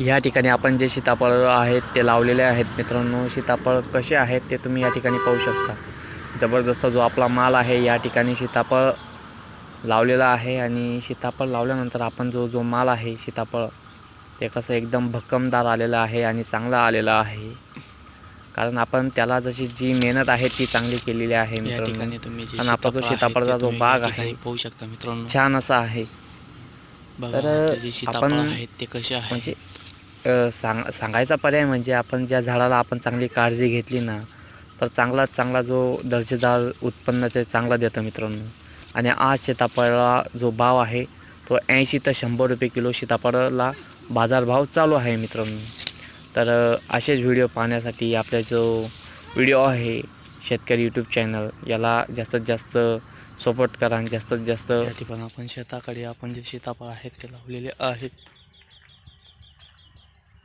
या ठिकाणी आपण जे सीताफळ आहेत ते लावलेले आहेत मित्रांनो सीताफळ कसे आहेत ते तुम्ही या ठिकाणी पाहू शकता. जबरदस्त जो आपला माल आहे या ठिकाणी सीताफळ लावलेला आहे आणि सीताफळ लावल्यानंतर आपण जो जो माल आहे सीताफळ ते कसं एकदम भक्कमदार आलेलं आहे आणि चांगलं आलेलं आहे. कारण आपण त्याला जशी जी मेहनत आहे ती चांगली केलेली आहे मित्रांनो. आणि आपला जो सीताफळचा जो बाग आहे, पाहू शकता मित्रांनो. छान असा आहे. तर आपण आहेत ते कसे आहे म्हणजे सांग सांगायचा पर्याय म्हणजे आपण ज्या झाडाला आपण चांगली काळजी घेतली ना तर चांगला चांगला जो दर्जेदार उत्पन्न ते चांगला देतं मित्रांनो. आणि आज सीताफळाला जो भाव आहे तो ऐंशी ते शंभर रुपये किलो सीताफळाला बाजारभाव चालू आहे मित्रांनो. तर असेच व्हिडिओ पाहण्यासाठी आपला जो व्हिडिओ आहे शेतकरी यूट्यूब चॅनल याला जास्तीत जास्त सपोर्ट करा आणि जास्तीत जास्त या ठिकाणी आपण शेताकडे आपण जे सीताफळ आहेत ते लावलेले आहेत